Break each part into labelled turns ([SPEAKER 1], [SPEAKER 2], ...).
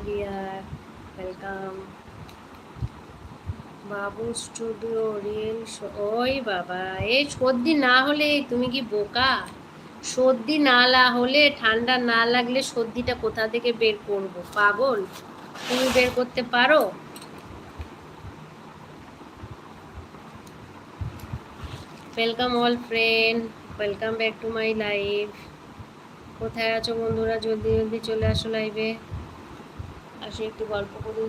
[SPEAKER 1] Dear welcome Babu studio real ওই বাবা এই সর্দি না হলে তুমি কি বোকা? সর্দি না হলে, ঠান্ডা না লাগলে সর্দিটা কোথা থেকে বের করব? পাগল? তুমি বের করতে পারো? Welcome all friend welcome back to my life কোথায় আছো বন্ধুরা? জলদি জলদি চলে আসো লাইভে আসি, একটু গল্প করি।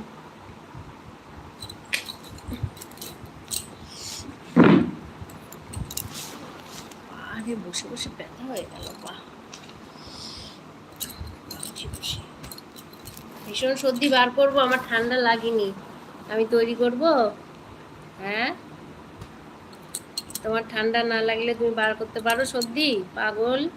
[SPEAKER 1] আরে বসে বসে ব্যথা হয়ে গেল, বা। ভীষণ সর্দি বার করব, আমার ঠান্ডা লাগেনি। আমি তৈরি করব? হ্যাঁ? তোমার ঠান্ডা না লাগলে তুমি বার করতে পারো সর্দি, পাগল।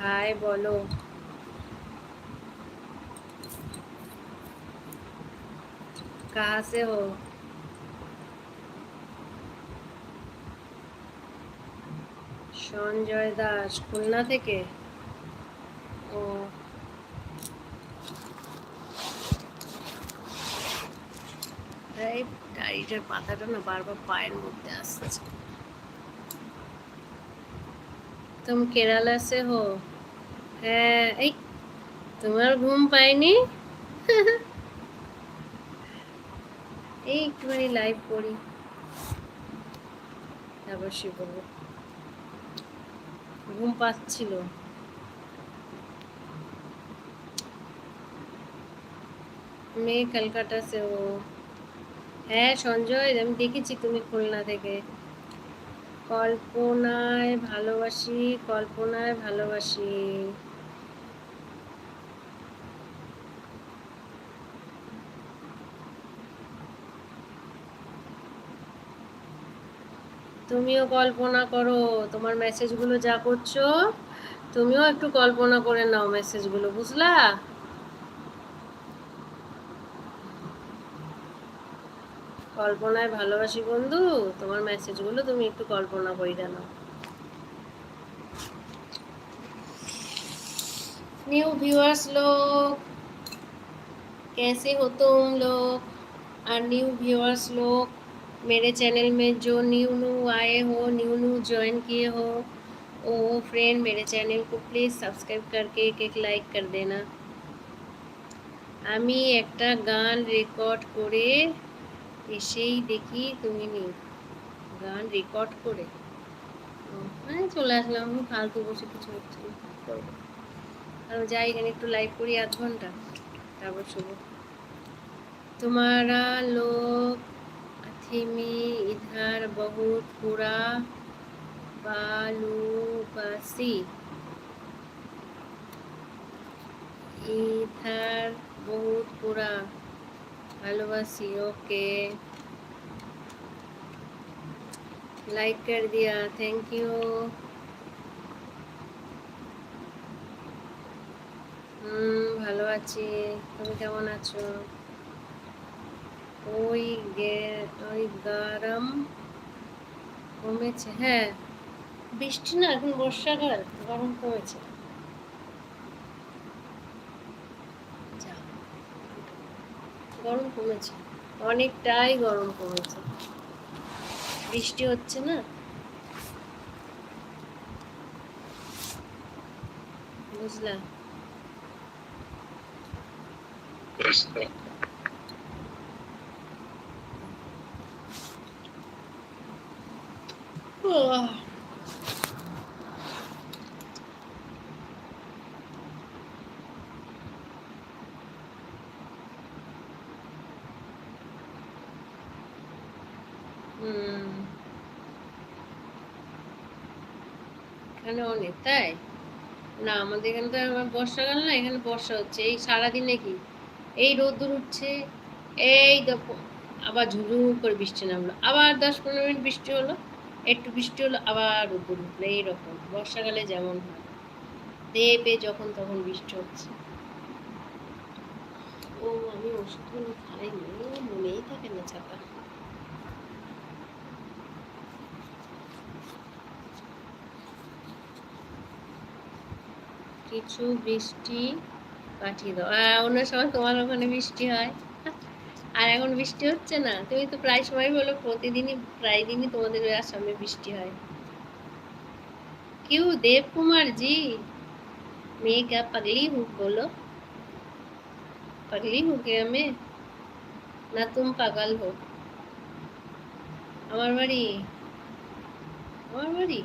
[SPEAKER 1] হাই বলো कहाँ से हो সঞ্জয় দাস খুলনা থেকে ও এই ডায়েরিটার পাতাটা না বারবার পায়ের মধ্যে আসছে तुम केरला से हो হ্যাঁ এই তোমার ঘুম পায়নি এই একটুখানি লাইভ করি তারপর সে বলবো ঘুম পাচ্ছিল মেয়ে কলকাতা সে ও হ্যাঁ সঞ্জয় আমি দেখেছি তুমি খুলনা থেকে কল্পনায় ভালোবাসি কল্পনায় ভালোবাসি। তুমিও কল্পনা করো, তোমার মেসেজগুলো যা করছ, তুমিও একটু কল্পনা করে নাও মেসেজগুলো বুঝলা? কল্পনায় ভালোবাসি বন্ধু তোমার মেসেজগুলো তুমি একটু কল্পনা করে নাও न्यू व्यूअर्स लोग कैसे हो तुम लोग और न्यू व्यूअर्स लोग मेरे चैनल में जो न्यू न्यू आए हो न्यू न्यू ज्वाइन किए हो ओ फ्रेंड मेरे चैनल को प्लीज़ सब्सक्राइब करके एक एक लाइक कर देना আমি একটা গান রেকর্ড করে এসেই দেখি তুমি নেই গান রেকর্ড করে হ্যাঁ চলে আসলাম আমি ফালতু বসে কিছু হচ্ছে না করবো আর যাই এখানে একটু লাইভ করি আধ ঘন্টা তারপর শুভ तुम्हारा लोग अथिमी इधर बहुत पूरा बालूबासी इधर बहुत पूरा ভালোবাসি ওকে লাইক কর দিয়া থ্যাংক ইউ হুম ভালো আছি। তুমি কেমন আছো? ওই ওই গরম কমেছে। হ্যাঁ বৃষ্টি না, এখন বর্ষাকাল, গরম কমেছে। গরম কমেছে। অনেকটাই গরম কমেছে। বৃষ্টি হচ্ছে না? বুঝলা আহ, এখানে অনেক, তাই? না, আমাদের এখানে তো আমার বর্ষাকাল না, এখানে বর্ষা হচ্ছে, এই সারাদিনে কি? এই রোদ্দুর উঠছে, এই আবার ঝুলু করে বৃষ্টি নামলো, আবার দশ পনেরো মিনিট বৃষ্টি হলো, একটু বৃষ্টি হলো, আবার রোদ্দুর উঠল, এইরকম, বর্ষাকালে যেমন হয়। দেবে যখন তখন বৃষ্টি হচ্ছে। ও, আমি ওষুধগুলো খাইনি, মনেই থাকে না ছাতা। কিছু বৃষ্টি পাঠিয়ে দাও। আর অন্য সময় তোমার ওখানে বৃষ্টি হয়। আর এখন বৃষ্টি হচ্ছে না? তুমি তো প্রায় সময় বলো, প্রতিদিনই, প্রায় দিনই তোমাদের আসামে বৃষ্টি হয়। কেউ দেব কুমার জি মেয়ে কা পাগলি হুক বলো। পাগলি হুক আমি? না, তুম পাগল হোক আমার বাড়ি আমার বাড়ি?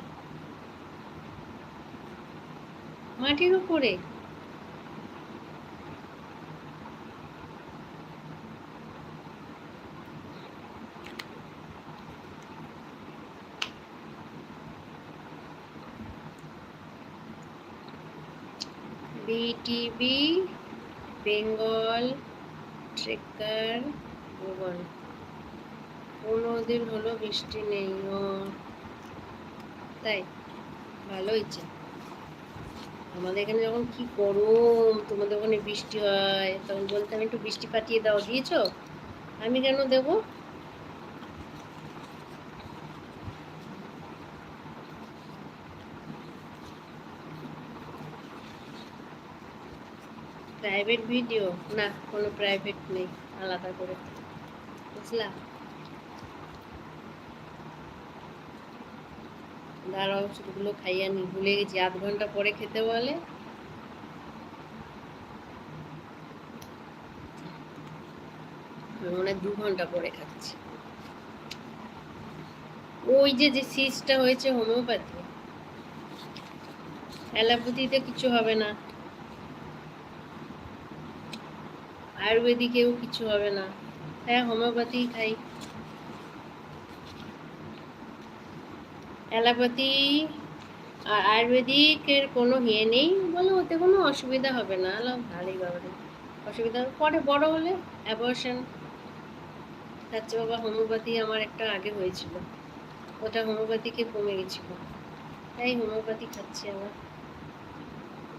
[SPEAKER 1] মাটির উপরে। বিটিভি বেঙ্গল ট্রেকার ভুবন পনেরো দিন হলো বৃষ্টি নেই। ও, তাই। ভালো হয়েছে। আমাদের এখানে যখন কি গরম, তোমাদের ওখানে বৃষ্টি হয়, তখন বলতাম একটু বৃষ্টি পাঠিয়ে দাও, দিয়েছ? আমি কেন দেবো? প্রাইভেট ভিডিও না, কোনো প্রাইভেট নেই, আলাদা করে। বুঝলা? দাঁড়াও ওষুধগুলো খাইয়া নি ভুলে গেছি, আধ ঘণ্টা পরে খেতে বলে। মনে দু ঘণ্টা পরে খাচ্ছি। ওই যে যে সিজটা হয়েছে হোমিওপ্যাথি, অ্যালোপ্যাথিতে কিছু হবে না। আয়ুর্বেদিকেও কিছু হবে না। হ্যাঁ হোমিওপ্যাথি খাই। অ্যালোপ্যাথি আর আয়ুর্বেদিকের কোনো ইয়ে নেই বলে ওতে কোনো অসুবিধা হবে না। ভালোই বাবারে অসুবিধা পরে বড় হলে অ্যাবর্শন চেয়ে বাবা হোমিওপ্যাথি আমার একটা আগে হয়েছিল। ওটা হোমিওপ্যাথিকে কমে গেছিল। তাই হোমিওপ্যাথি খাচ্ছি আবার।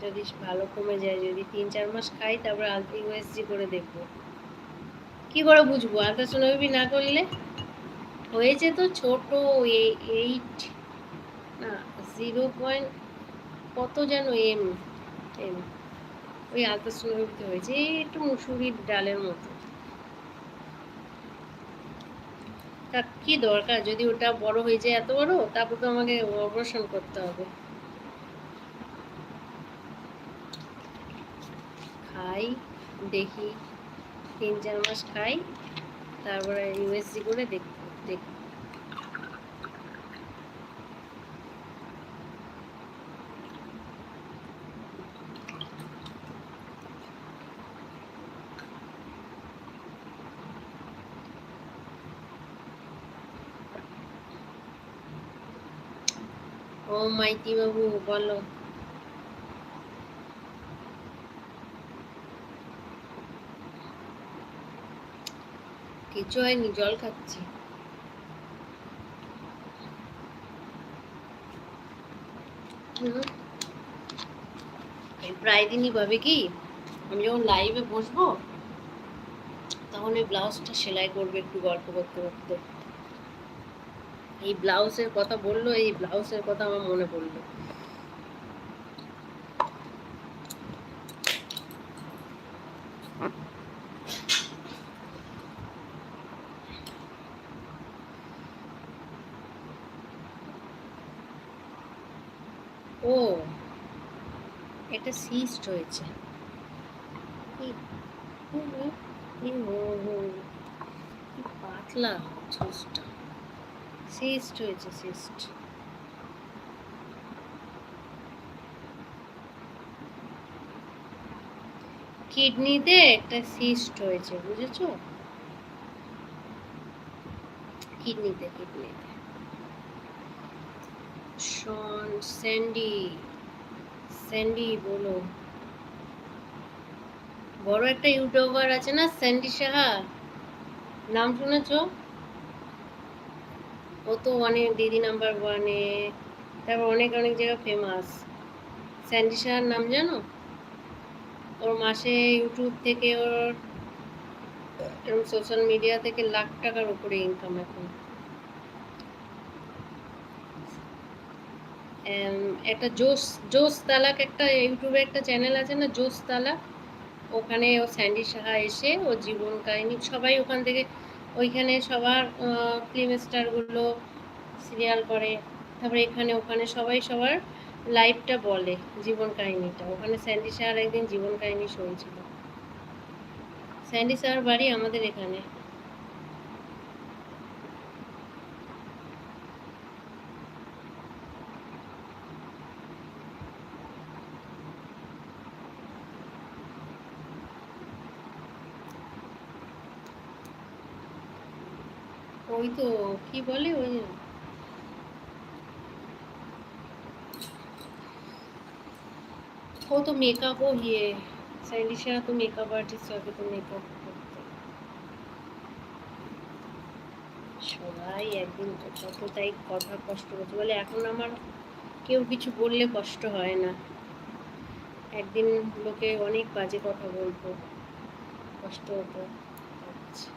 [SPEAKER 1] যদি ভালো কমে যায়, যদি তিন চার মাস খাই, তারপরে আলট্রা ইউএসজি করে দেখব। কি করে বুঝব? আলট্রাসোনোগ্রাফি না করলে? হয়েছে তো ছোট এইট না জিরো পয়েন্ট কত যেন এম এম ওই আলট্রাসোনোগ্রাফিতে হয়েছে একটু মুসুরির ডালের মতো। তা কি দরকার? যদি ওটা বড় হয়ে যায় এত বড়, তারপর তো আমাকে অপারেশন করতে হবে। খাই, দেখি, তিন চার মাস খাই, তারপরে ইউএসজি করে দেখ দেখ ও মাইতি বাবু, বলো। কিছু হয়নি, জল খাচ্ছি। প্রায় দিনই ভাবে কি? আমি যখন লাইভে বসবো, তখন ওই ব্লাউজটা সেলাই করবে, একটু গল্প করতে করতে। এই ব্লাউজের কথা বলল, এই ব্লাউজের কথা আমার মনে পড়ল। ও, এটা সিস্ট হয়েছে। পাতলা সিস্টটা কিডনিতে একটা সিস্ট হয়েছে কিডনিতে কিডনিতে। শন, স্যান্ডি স্যান্ডি বলো। বড় একটা ইউটিউবার আছে না, স্যান্ডি সাহা? নাম শুনেছ? ও তো অনেক দিদি নাম্বার ওয়ানে তারপর অনেক অনেক জায়গায় ফেমাস স্যান্ডি নাম জানো? ওর মাসে ইউটিউব থেকে ওর এরকম সোশ্যাল মিডিয়া থেকে লাখ টাকার উপরে ইনকাম এখন। একটা জোস জোস তালাক একটা ইউটিউবে একটা চ্যানেল আছে না, জোস তালাক? ওখানে ও স্যান্ডি সাহা এসে ও জীবন কাহিনী, সবাই ওখান থেকে ওইখানে সবার ফিল্ম স্টারগুলো সিরিয়াল করে। তারপরে এখানে, ওখানে সবাই সবার লাইফটা বলে জীবন কাহিনীটা। ওখানে স্যান্ডি সাহার একদিন জীবন কাহিনী শুনছিল। স্যান্ডি সাহার বাড়ি আমাদের এখানে। ওই তো, কি বলে ওই ও তো মেকআপও ইয়ে সাইলিশা তো মেকআপ আর্টিস্ট হবে তো মেকআপ করতে। সবাই একদিন তো কত তাই কথা কষ্ট করছে। বলে এখন আমার কেউ কিছু বললে কষ্ট হয় না। একদিন লোকে অনেক বাজে কথা বলতো, কষ্ট হতো আচ্ছা।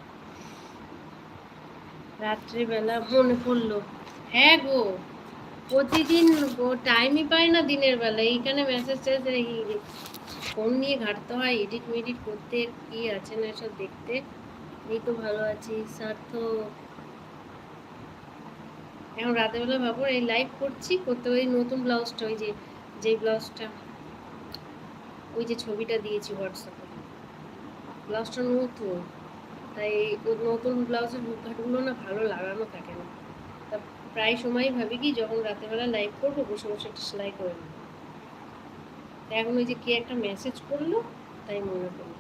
[SPEAKER 1] রাত্রিবেলা মনে পড়ল হ্যাঁ গো, প্রতিদিন গো টাইমই পায় না দিনের বেলা। এইখানে মেসেজ টেসেজ ফোন নিয়ে ঘাটতে হয় এডিট মেডিট করতে কি আছে না সব দেখতে। এই তো ভালো আছি সার্থ এখন রাতেবেলা ভাবো, এই লাইভ করছি, করতে ওই নতুন ব্লাউজটা ওই যে, যেই ব্লাউজটা ওই যে ছবিটা দিয়েছি হোয়াটসঅ্যাপে ব্লাউজটা নতুন। তাই নতুন ব্লাউজের বুকঘাটগুলো না ভালো লাগানো থাকে না। তা প্রায় সময় ভাবি কি, যখন রাতেরবেলা লাইভ করব, বসে বসে একটা সেলাই করে নেব। এখন ওই যে কে একটা মেসেজ করল, তাই মনে পড়ল।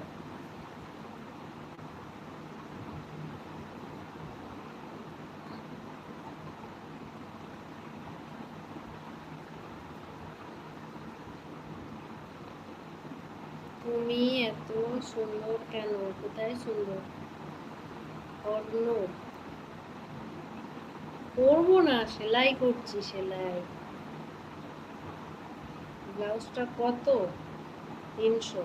[SPEAKER 1] তুমি এত সুন্দর কেন? কোথায় সুন্দর? অর্ণ করব না, সেলাই করছি, সেলাই। ব্লাউজটা কত? তিনশো।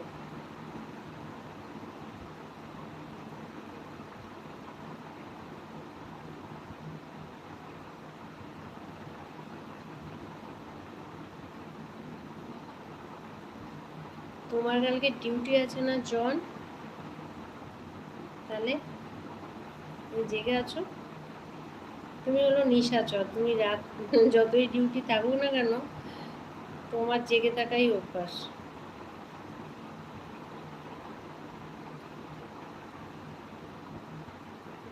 [SPEAKER 1] তোমার কালকে ডিউটি আছে না, জন? তাহলে তুমি জেগে আছো? তুমি হলো নিশাচর তুমি রাত যতই ডিউটি থাকুক না কেন, তোমার জেগে থাকাই অভ্যাস।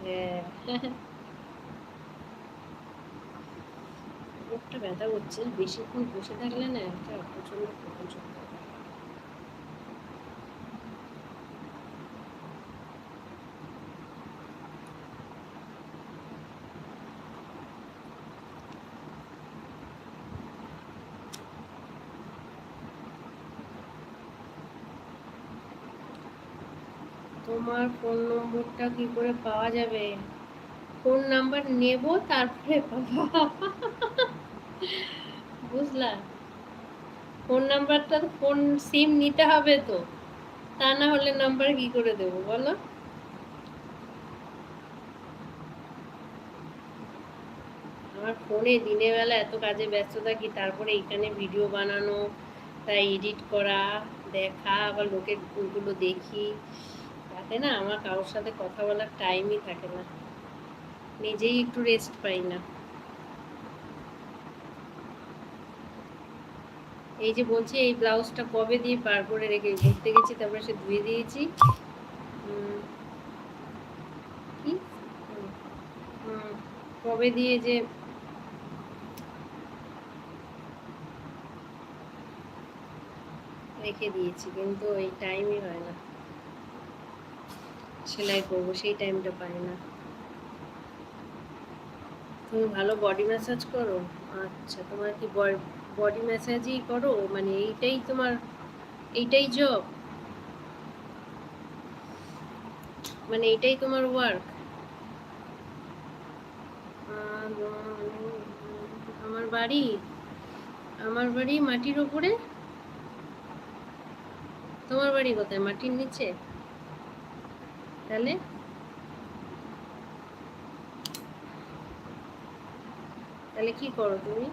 [SPEAKER 1] হ্যাঁ। ব্যথা করছে, বেশিক্ষণ বসে থাকলে না একটা প্রচণ্ড প্রচণ্ড তোমার ফোন নম্বরটা কি করে পাওয়া যাবে? ফোন নাম্বার নেব, তারপরে বুঝলা? ফোন নাম্বারটা ফোন সিম নিতে হবে তো। তা না হলে নাম্বার কি করে দেবো বলো? আমার ফোনে দিনের বেলা এত কাজে ব্যস্ত থাকি তারপরে এখানে ভিডিও বানানো, তাই এডিট করা, দেখা, আবার লোকেরগুলো দেখি। তাতে না? আমার কারোর সাথে কথা বলার টাইমই থাকে না। নিজেই একটু রেস্ট পাই না। এই যে বলছি, এই ব্লাউজটা কবে দিয়ে পার করে রেখে ঘুরতে গেছি, তারপরে সে ধুয়ে দিয়েছি। কি? কবে দিয়ে যে রেখে দিয়েছি, কিন্তু ওই টাইমই হয় না। সেলাই করব, সেই টাইমটা পাই না। তুমি ভালো বডি ম্যাসাজ করো? আচ্ছা তোমার কি বডি ম্যাসাজই করো? মানে এইটাই তোমার, এইটাই জব মানে এটাই তোমার ওয়ার্ক আমার বাড়ি আমার বাড়ি মাটির ওপরে তোমার বাড়ি কোথায়? মাটির নিচে? তাহলে? তাহলে কি করো তুমি?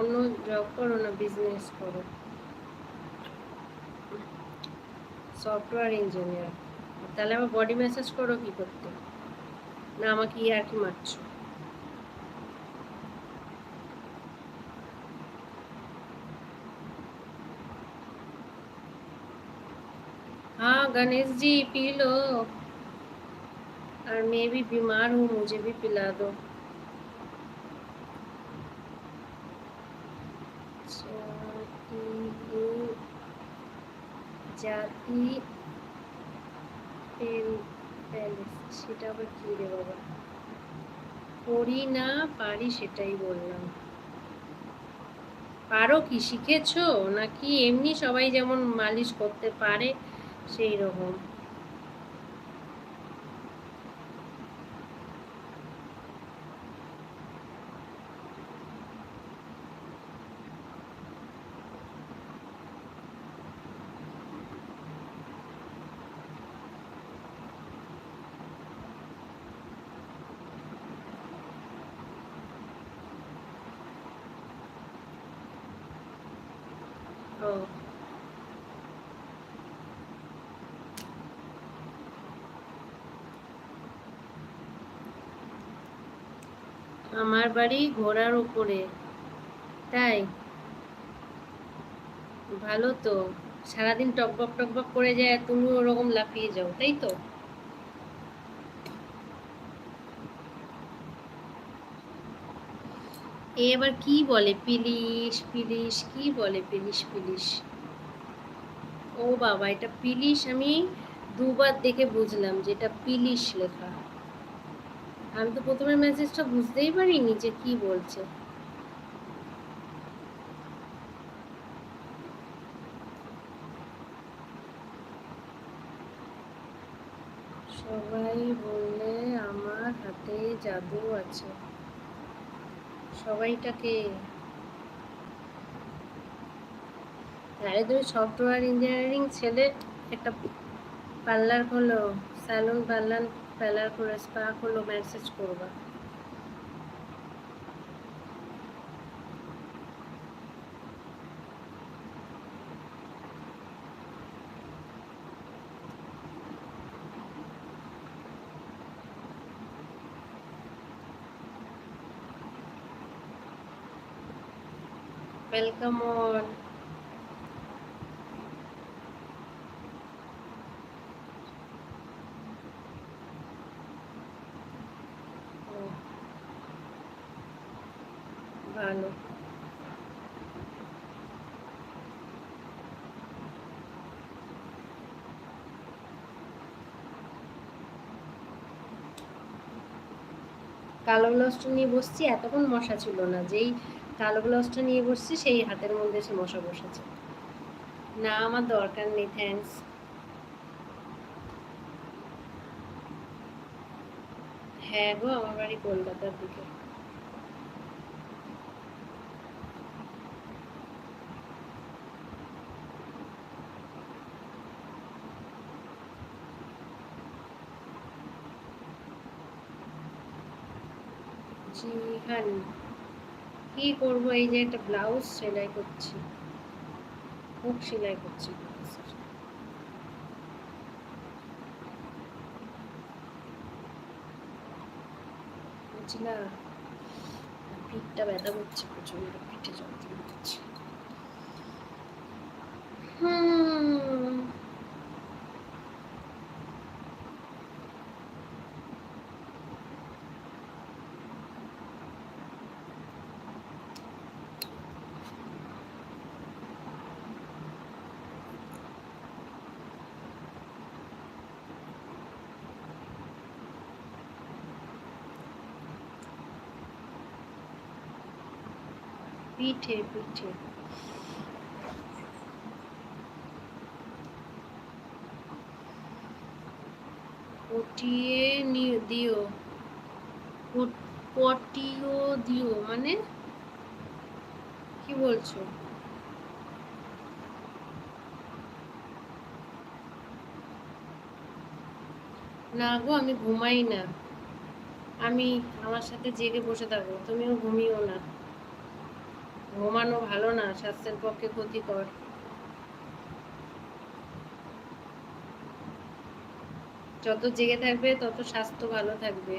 [SPEAKER 1] অন্য জব করো না বিজনেস করো? সফটওয়্যার ইঞ্জিনিয়ার তাহলে আমার বডি ম্যাসাজ করো কি করতে? না, আমাকে আর কি মারছো हाँ गणेश जी पी लो और मैं भी बीमार हूँ मुझे भी पिला दो জাতি প্যালেস সেটা আবার কি রে বাবা করি না পারি সেটাই বললাম পারো কি শিখেছো নাকি এমনি সবাই যেমন মালিশ করতে পারে সেই রকম ও আমার বাড়ি ঘোড়ার উপরে। তাই? ভালো তো। সারাদিন টকবক টকবক করে যায়, তুমি ওরকম লাফিয়ে যাও, তাই তো? এবার কি বলে? পিলিশ পিলিশ, কি বলে? পিলিশ পিলিশ। ও বাবা, এটা পিলিশ আমি দুবার দেখে বুঝলাম যে এটা পিলিশ লেখা। আমি তো প্রথমে মেসেজটা বুঝতেই পারিনি যে কি বলছে। সবাই বললে আমার হাতে জাদু আছে। সবাইটাকে? আরে তুমি সফটওয়্যার ইঞ্জিনিয়ারিং ছেলে, একটা পার্লার খোলো স্যালুন পার্লার পার্লার করে স্পা খোলো মেসেজ করবা Welcome on. ভালো কালো ব্লাউজটা নিয়ে বসছি, এতক্ষণ মশা ছিল না। যেই কালো ব্লাউজটা নিয়ে বসছি, সেই হাতের মধ্যে এসে মশা বসেছে। না, আমার দরকার নেই থ্যাংকস হ্যাঁ গো, আমার বাড়ি কলকাতার দিকে। জিহান কি করব? এই যে একটা ব্লাউজ সেলাই করছি। খুব সেলাই করছি না ব্যথা করছে প্রচণ্ড পিঠে যন্ত্রণা করছে। পিঠে পিঠে। পটিয়ে নি- দিও। পটিও দিও মানে? কি বলছো? না গো, আমি ঘুমাই না। আমি আমার সাথে জেগে বসে থাকব, তুমিও ঘুমিও না। ঘুমানো ভালো না স্বাস্থ্যের পক্ষে ক্ষতিকর। যত জেগে থাকবে তত স্বাস্থ্য ভালো থাকবে।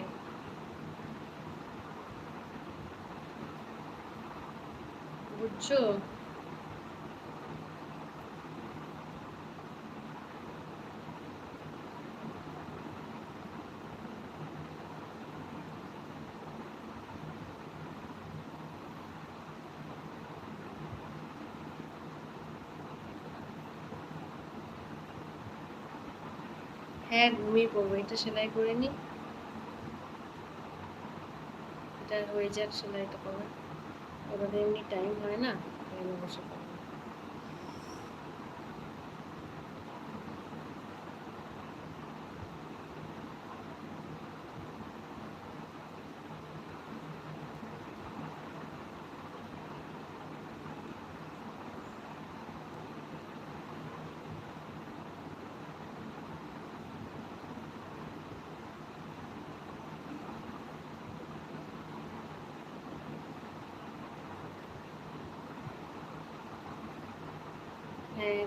[SPEAKER 1] বুঝছ? হ্যাঁ ঘুমিয়ে পড়ব, এটা সেলাই করে নি এটা হয়ে যাক সেলাইটা করা ওদের এমনি টাইম হয় না বসে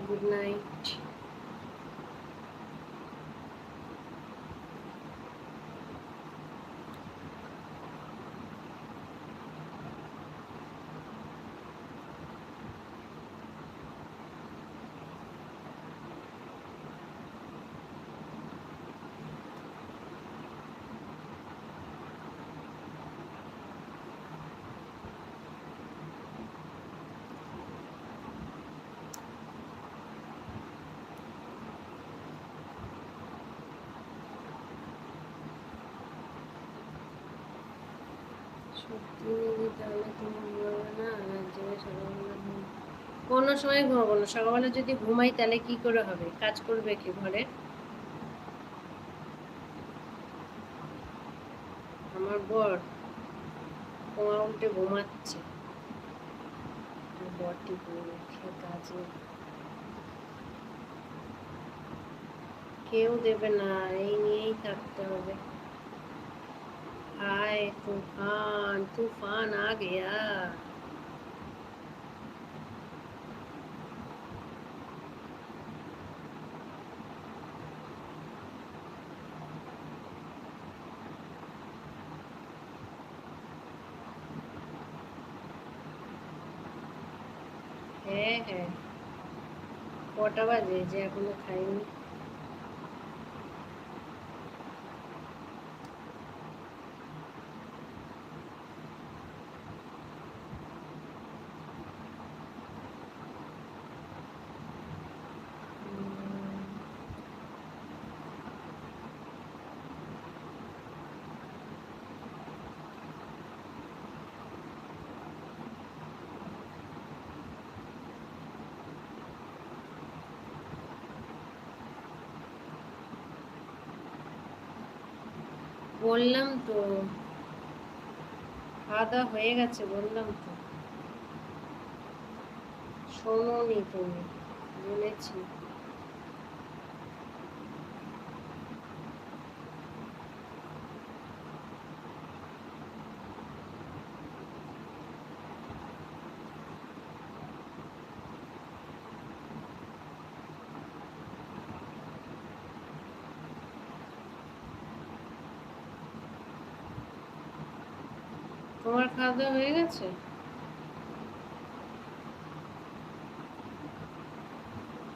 [SPEAKER 1] গুড নাইট যদি তাহলে তুমি ঘুমাবে না রাত জেগে সকালবেলা কোনো সময় ঘুমাবো না সকালবেলা যদি ঘুমাই, তাহলে কি করে হবে? কাজ করবে কি ঘরে? আমার বর তোমার উল্টে ঘুমাচ্ছে। আর বরটি ঘুমিয়ে কাজে কেউ দেবে না, এই নিয়েই থাকতে হবে। हाय तूफान तूफान आ गया হ্যাঁ হ্যাঁ কটা বাজে যে এখনো খাইনি বললাম তো খাওয়া দাওয়া হয়ে গেছে বললাম তো। শোনোনি তুমি বলেছি। তোমার খাওয়া দাওয়া হয়ে গেছে?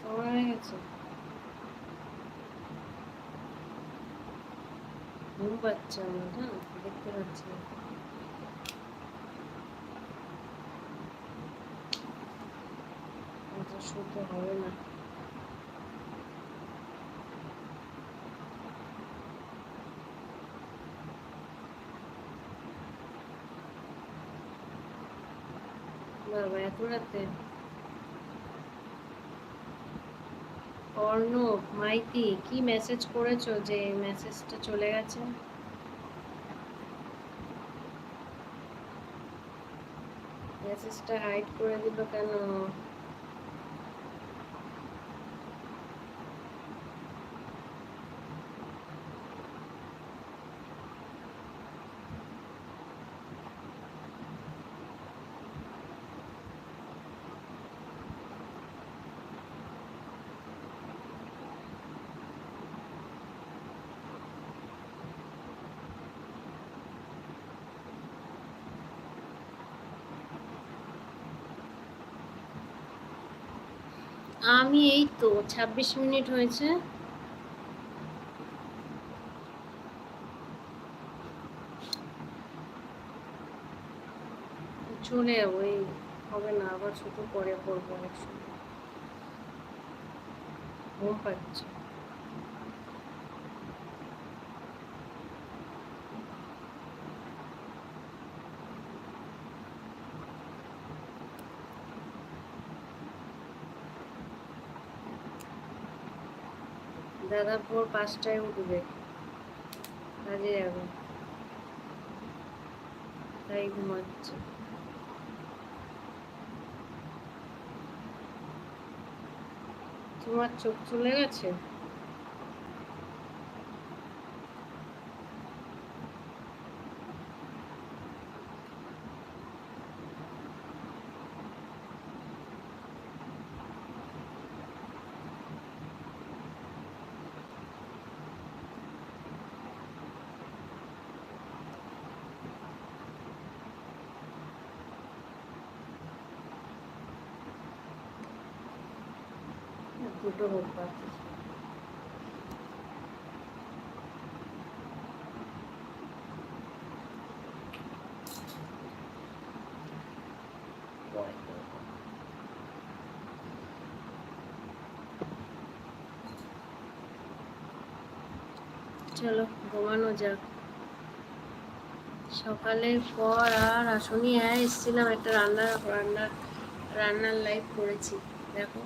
[SPEAKER 1] তোমার হয়ে গেছে? ঘুম পাচ্ছে আমার হ্যাঁ দেখতে পাচ্ছি শুতে হবে না। এত অর্ণব, মাইতি, কি মেসেজ করেছ যে মেসেজটা চলে গেছে? মেসেজটা হাইড করে দিল কেন আমি এই তো ছাব্বিশ মিনিট হয়েছে। চলে যাব, এই হবে না, আবার শুধু পরে পড়ব অনেক সময়। ঘুম পাচ্ছে। দাদা ভোর পাঁচটায় উঠবে। কাজে যাবে। তাই ঘুমাচ্ছে। তোমার চোখ চলে গেছে? দুটো পরে চলো, ঘুমানো যাক। সকালের পর আর আসনি হ্যাঁ এসেছিলাম একটা রান্নার রান্নার রান্নার লাইভ করেছি। দেখো।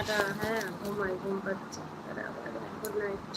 [SPEAKER 1] আছে টাটা হ্যাঁ ঘুমাই ঘুম পাচ্ছে গুড নাইট